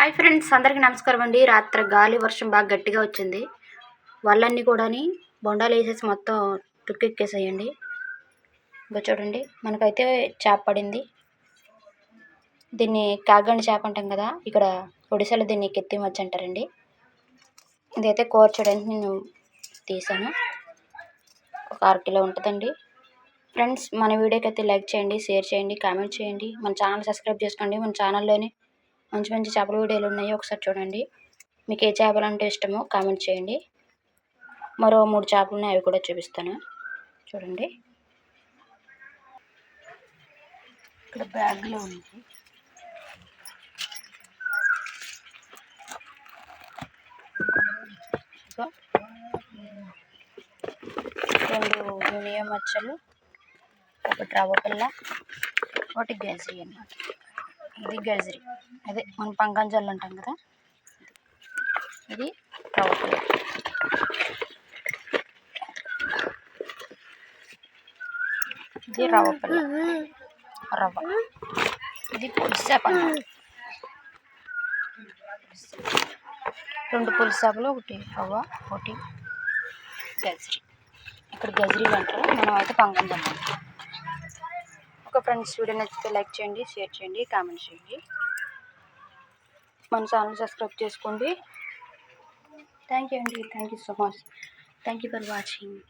Hi friends అందరికీ నమస్కారం అండి. రాత్రి గాలి వర్షం బాగా గట్టిగా వచ్చింది. వాళ్ళన్నీ కూడాని బొండాలు వేసేసి మొత్తం తుక్కెక్కేసేయండి. ఇంకా చూడండి మనకైతే చేప పడింది. దీన్ని కాగండి చేప అంటాం కదా ఇక్కడ ఒడిశాలో దీన్ని కెత్తి మచ్చి అంటారండి. ఇదైతే కూర చూడండి నేను తీసాను. ఒక అర కిలో ఉంటుందండి. ఫ్రెండ్స్ మన వీడియోకి అయితే లైక్ చేయండి షేర్ చేయండి కామెంట్ చేయండి. మన ఛానల్ సబ్స్క్రైబ్ చేసుకోండి. మన ఛానల్లోనే మంచి మంచి చేపల వీడియోలు ఉన్నాయి. ఒకసారి చూడండి. మీకు ఏ చేపలు అంటే ఇష్టమో కామెంట్ చేయండి. మరో మూడు చేపలు ఉన్నాయి. అవి కూడా చూపిస్తాను. చూడండి. ఇక్కడ బ్యాగ్లో ఉంది. రెండు యూనియన్ మచ్చలు ఒకటి రవ్వ పిల్ల ఒకటి గెజీ అన్నమాట ఇది గజరి. అదే మనం పంకంజల్లు అంటాం కదా? ఇది రవ్వ ఇది రవ్వ పిల్ల రవ్వ. ఇది పులుసు అన్నమాట రెండు పులుసు ఒకటి రవ్వ ఒకటి గజరి. ఇక్కడ గజరీలు అంటారు మనం అయితే పంకంజల్లు అంటాం ఒక ఫ్రెండ్స్ వీడియో నచ్చితే లైక్ చేయండి షేర్ చేయండి కామెంట్ చేయండి. మన ఛానల్ సబ్స్క్రైబ్ చేసుకోండి. థ్యాంక్ యూ అండి. Thank you so much. Thank you for watching.